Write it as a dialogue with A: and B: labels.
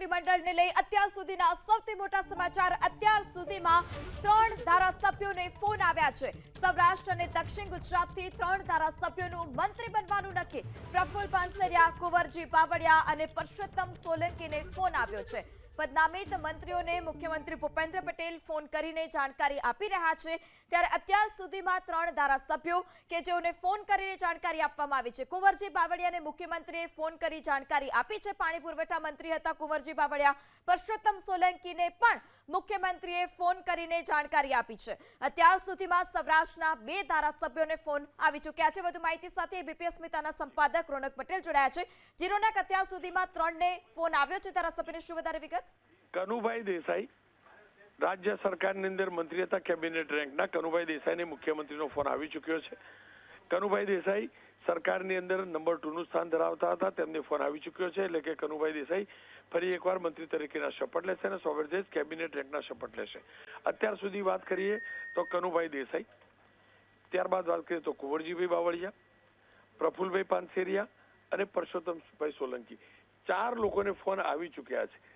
A: મંત્રીમંડળને લઈ અત્યાર સુધીના સૌથી મોટા સમાચાર અત્યાર સુધીમાં ત્રણ ધારાસભ્યોને ફોન આવ્યા છે. સૌરાષ્ટ્ર અને દક્ષિણ ગુજરાતથી ત્રણ ધારાસભ્યોનું મંત્રી બનવાનું નક્કી. પ્રફુલ પાનસરિયા, કુંવરજી બાવળિયા અને પરસોત્તમ સોલંકીને ફોન આવ્યો છે. પદનામિત મંત્રીઓને મુખ્યમંત્રી ભૂપેન્દ્ર પટેલ ફોન કરીને જાણકારી આપી રહ્યા છે. ત્યારે અત્યાર સુધીમાં ત્રણ ધારાસભ્યો કે જેઓને ફોન કરીને જાણકારી આપવામાં આવી છે. કુંવરજી બાવળિયાને મુખ્યમંત્રીએ ફોન કરી જાણકારી આપી છે. પાણી પુરવઠા મંત્રી હતા કુંવરજી બાવળિયા. પરસોત્તમ સોલંકીને પણ મુખ્યમંત્રીએ ફોન કરીને જાણકારી આપી છે. અત્યાર સુધીમાં સૌરાષ્ટ્રના બે ધારાસભ્યોને ફોન આવી ચૂક્યા છે. વધુ માહિતી સાથે બીપીએસ મિતાના સંપાદક રોનક પટેલ જોડાયા છે. જીરોનક અત્યાર સુધીમાં ત્રણને ફોન આવ્યો છે. ધારાસભ્યને શું વધારે વિગત?
B: કનુભાઈ દેસાઈ રાજ્ય સરકારની અંદર મંત્રી હતા કેબિનેટ રેન્કના. કનુભાઈ દેસાઈને મુખ્યમંત્રીનો ફોન આવી ચૂક્યો છે. કનુભાઈ દેસાઈ સરકારની અંદર નંબર ટુ નું સ્થાન ધરાવતા હતા. તેમને ફોન આવી ચૂક્યો છે એટલે કે કનુભાઈ દેસાઈ ફરી એકવાર મંત્રી તરીકેના શપથ લેશે અને સોવરજેસ કેબિનેટ રેન્કના શપથ લેશે. અત્યાર સુધી વાત કરીએ તો કનુભાઈ દેસાઈ, ત્યારબાદ વાત કરીએ તો કુંવરજીભાઈ બાવળિયા, પ્રફુલભાઈ પાનસેરિયા અને પરસોત્તમભાઈ સોલંકી. ચાર લોકોને ફોન આવી ચૂક્યા છે.